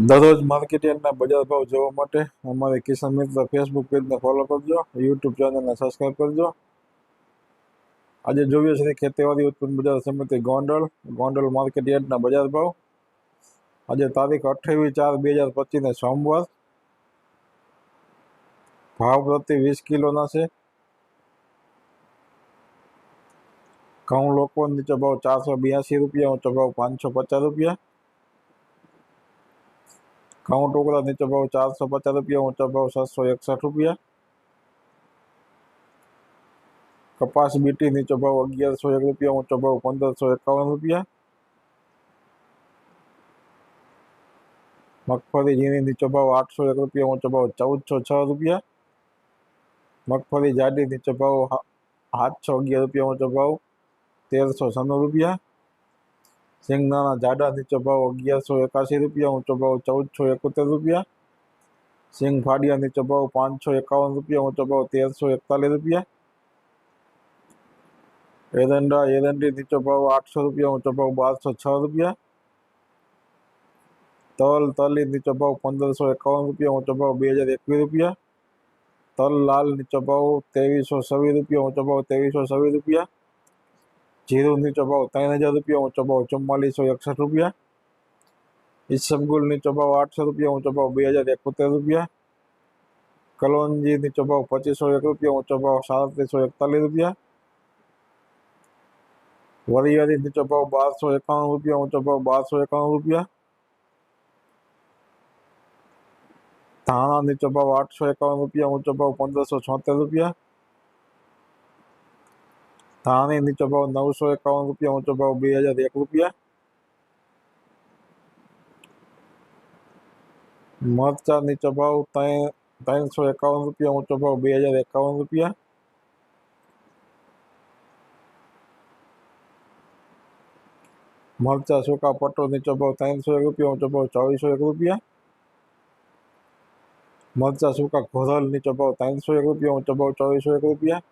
દરરોજ માર્કેટ યાર્ડના બજાર ભાવ જોવા માટે અમારી કિસાન મિત્ર ફેસબુક પેજને ફોલો કરજો યુટ્યુબ ચેનલને સબસ્ક્રાઈબ કરજો આજે જોઈએ છે ખેતીવાડી ઉત્પન્ન બજાર સમિતિ ગોંડલ ગોંડલ માર્કેટ યાર્ડના બજાર ભાવ આજે તારીખ અઠ્ઠાવીસ ચાર બે હજાર પચીસને સોમવાર ભાવ પ્રતિ વીસ કિલોના છે ઘઉં લોકો નીચે ભાવ ચારસો બ્યાસી રૂપિયા ઊંચો ભાવ પાંચસો પચાસ રૂપિયા ઘઉં ટુકડા નીચે ભાવ ચારસો પચાસ રૂપિયા ઊંચા ભાવ સાતસો એકસઠ રૂપિયા કપાસ બીટી નીચો ભાવ અગિયારસો એક રૂપિયા ઊંચો ભાવ પંદરસો એકાવન રૂપિયા મગફળી ઝીણી નીચો ભાવ આઠસો એક રૂપિયા ઊંચો ભાવ ચૌદસો છ રૂપિયા મગફળી જાડી નીચો ભાવ હા- સાતસો અગિયાર રૂપિયા ઊંચો ભાવ તેરસો છન્નું રૂપિયા સિંગદાણા જાડા નીચો ભાવ અગિયારસો એકાસી રૂપિયા ઊંચો ભાવ ચૌદસો એકોતેર રૂપિયા સિંગ ફાડિયા નીચો ભાવ પાંચસો એકાવન રૂપિયા ઊંચો ભાવ તેરસો એકતાલીસ રૂપિયા એરંડા એરંડી નીચો ભાવ આઠસો રૂપિયા ઊંચો ભાવ બારસો છ રૂપિયા તલ તલી નીચો ભાવ પંદરસો એકાવન રૂપિયા ઊંચો ભાવ બે હજાર એકવીસ રૂપિયા તલ લાલ નીચો ભાવ ત્રેવીસો છવ્વીસ રૂપિયા ઊંચો ભાવ ત્રેવીસો છવ્વીસ રૂપિયા જીરું નીચો ભાવ ત્રણ હજાર રૂપિયા ઊંચો ભાવ ચુમ્માલીસો એકસઠ રૂપિયા ઈસબગુલ નીચો ભાવ આઠસો રૂપિયા ઊંચો ભાવ બે હજાર એકોતેર રૂપિયા કલોંજી નીચો ભાવ પચીસો એક રૂપિયા ઊંચો ભાવ સાડત્રીસો એકતાલીસ રૂપિયા વરિયાળી નીચો ભાવ બારસો એકાણું રૂપિયા ઊંચો ભાવ બારસો એકાણું રૂપિયા ધાણા નીચો ભાવ આઠસો એકાવન રૂપિયા ઊંચો ભાવ પંદરસો છોતેર રૂપિયા ધાણી નીચો ભાવ નવસો એકાવન રૂપિયા ઊંચો ભાવ બે હજાર એક રૂપિયા મરચા નીચો ભાવ ત્રણ ત્રણસો એકાવન રૂપિયા ઊંચો ભાવ બે હજાર એકાવન રૂપિયા મરચા સૂકા પટ્ટો નીચો ભાવ ત્રણસો એક રૂપિયા ઊંચો ભાવ ચોવીસો એક રૂપિયા મરચા સૂકા ઘોરલ નીચો ભાવ ત્રણસો એક રૂપિયા ઊંચો ભાવ ચોવીસો એક રૂપિયા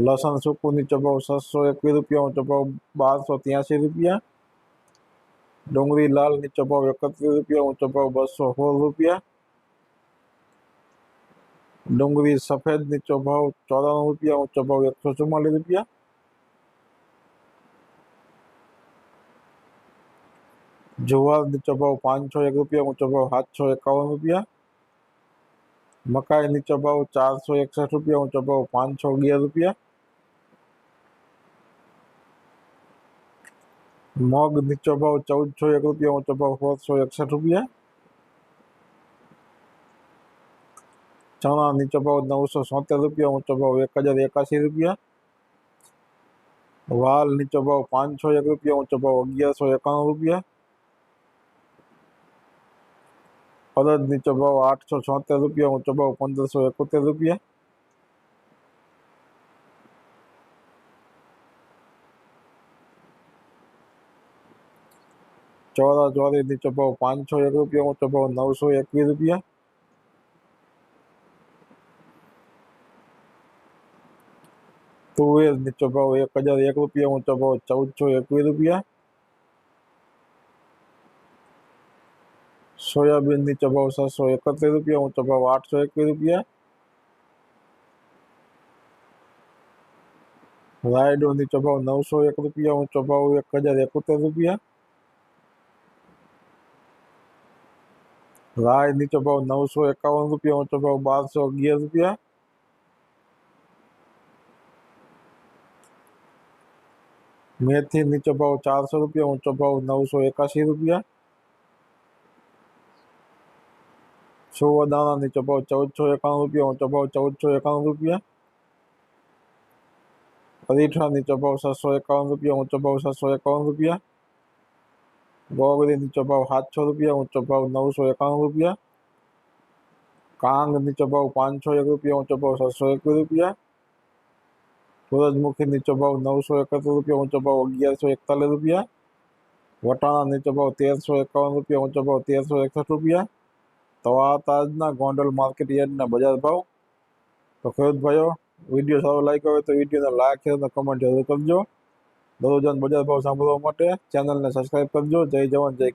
લસણ સૂકું નીચો ભાવ છસો એકવીસ રૂપિયા ઊંચો ભાવ બારસો ત્યાંસી રૂપિયા ડુંગળી લાલ નીચો ભાવ એકત્રીસ રૂપિયા ઊંચો ભાવ બસો સોળ રૂપિયા ડુંગળી સફેદ નીચો ભાવ ચોરાણું રૂપિયા ઊંચો ભાવ એકસો ચુમ્માલીસ રૂપિયા જુવાર નીચો ભાવ પાંચસો એક રૂપિયા ઊંચો ભાવ સાતસો એકાવન રૂપિયા મકાઈ નીચો ભાવ ચારસો એકસઠ રૂપિયા ઊંચો ભાવ પાંચસો અગિયાર રૂપિયા મગ નીચો ભાવ ચૌદસો એક રૂપિયા ઊંચો ભાવ સોળસો એકસઠ રૂપિયા ચણા નીચો ભાવ નવસો સોતેર રૂપિયા ઊંચો ભાવ એક હજાર એકાસી રૂપિયા વાલ નીચો ભાવ પાંચસો એક રૂપિયા ઊંચો ભાવ અગિયારસો એકાણું રૂપિયા અડદ નીચો ભાવ આઠસો છોતેર રૂપિયા ઊંચો ભાવ પંદરસો એકોતેર રૂપિયા ચોરા ચોરી નીચો ભાવ પાંચસો એક રૂપિયા ઊંચો ભાવ નવસો એકવીસ રૂપિયા તુવેર નીચો ભાવ એક હજાર એક રૂપિયા ઊંચો ભાવ ચૌદસો એકવીસ રૂપિયા સોયાબીન નીચો ભાવ છસો એકત્રીસ રૂપિયા ઊંચો ભાવ આઠસો એકવીસ રૂપિયા રાયડો નીચો ભાવ નવસો એક રૂપિયા ઊંચો ભાવ એક હજાર એકોતેર રૂપિયા हा इन भाव नौ सौ एकावन रुपया ऊँचो भाव बारह सौ अगियार रुपया। मेथी नीचो भाव चार सौ रुपया ऊँचो भाव नौ सौ एकासी रुपया। सोवा दाना नीचो भाव चौदह सौ एकावन रुपया ऊँचो भाव चौदह सौ एकावन रुपया। अरीठा नीचो भाव सात सौ एकावन रुपया ऊँचो भाव सात सौ एकावन रुपया। ગોગડી નીચો ભાવ સાતસો રૂપિયા ઊંચો ભાવ નવસો એકાણું રૂપિયા કાંગ નીચો ભાવ પાંચસો એક રૂપિયા ઊંચો ભાવ છસો એકવીસ રૂપિયા સૂરજમુખી નીચો ભાવ નવસો એકત્રીસ રૂપિયા ઊંચો ભાવ અગિયારસો એકતાલીસ રૂપિયા વટાણા નીચો ભાવ તેરસો એકાવન રૂપિયા ઊંચો ભાવ તેરસો એકસઠ રૂપિયા તો આ હતા આજના ગોંડલ માર્કેટ યાર્ડના બજાર ભાવ તો ખેડૂત ભાઈઓ વિડીયો સારો લાગ્યો હોય તો વિડીયોને લાઈક છે અને કમેન્ટ જરૂર કરજો દરરોજ બજાર ભાવ સાંભળવા માટે ચેનલને સબસ્ક્રાઈબ કરજો જય જવાન જય કિસાન